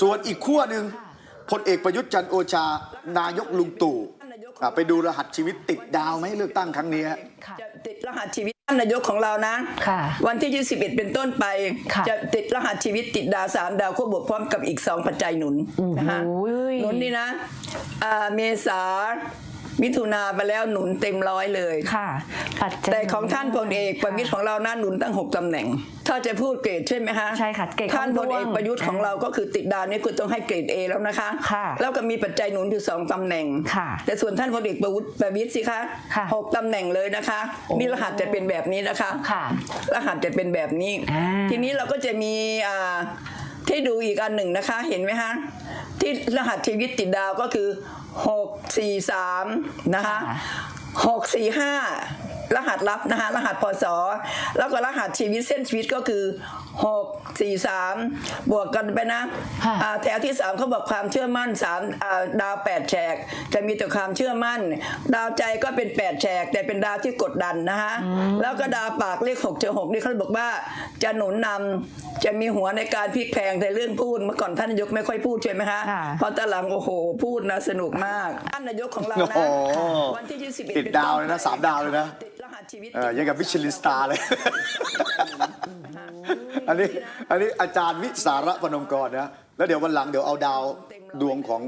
ส่วนอีกขั้วหนึ่งพลเอกประยุทธ์จันทร์โอชา นายกลุงตู่อะไปดูรหัสชีวิตติดดาวไหมเลือกตั้งครั้งนี้ฮะค่ะจะติดรหัสชีวิตท่านนายกของเรานะค่ะวันที่ 21 เป็นต้นไปค่ะจะติดรหัสชีวิตติดดาวสามดาวควบบวกพร้อมกับอีกสองปัจจัยหนุนนะคะโอ้ยหนุนนี่นะอ่าเมษา มิถุนาไปแล้วหนุนเต็มร้อยเลยค่ะปัจจัยแต่ของท่านพลเอกประวิตรของเรานะหนุนตั้งหกตำแหน่ง ถ้าจะพูดเกรดใช่ไหมคะใช่ค่ะเกรดท่านพลเอกของดวงประยุทธ์ของเราก็คือติดดาวนี่คือต้องให้เกรดเอแล้วนะคะค่ะแล้วก็มีปัจจัยหนุนอยู่สองตำแหน่งค่ะ แต่ส่วนท่านพลเอกประวุฒิประวิตรสิคะค่ะหกตำแหน่งเลยนะคะนี่รหัสจะเป็นแบบนี้นะคะค่ะ รหัสจะเป็นแบบนี้อ่าทีนี้เราก็จะมีอ่า ที่ดูอีกอันหนึ่งนะคะเห็นไหมคะที่รหัสชีวิตติดดาวก็คือหกสี่สามนะคะหกสี่ห้า รหัสลับนะคะรหัสพศแล้วก็รหัสชีวิตเส้นชีวิตก็คือหกสี่สามบวกกันไปนะค่ะอ่าแถวที่สามเขาบอกความเชื่อมั่นสามอ่าดาวแปดแฉก จะมีแต่ความเชื่อมั่น ดาวใจก็เป็นแปดแฉก แต่เป็นดาวที่กดดันนะคะแล้วก็ดาวปากเลขหกเจอหกนี่เขาบอกว่าจะหนุนนำจะมีหัวในการพลิกแพลงในเรื่องพูดเมื่อก่อนท่านนายกไม่ค่อยพูดใช่ไหมคะค่ะพอตอนหลังโอ้โห พูดนะสนุกมากท่านนายกของเราโอ้นะโหวันที่21ติดดาวเลยนะสามดาวเลยนะติดรหัส ชีวิตเออยังกับมิชลินสตาร์เลย อันนี้อันนี้อาจารย์วิสาระพนมกรนะ แล้วเดี๋ยววันหลังเดี๋ยวเอาดาวดวงของ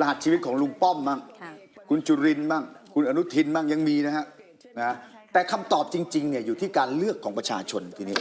รหัสชีวิตของลุงป้อมบ้างคุณจุรินทร์บ้างคุณอนุทินบ้างยังมีนะฮะนะแต่คำตอบจริงๆเนี่ยอยู่ที่การเลือกของประชาชนทีนี้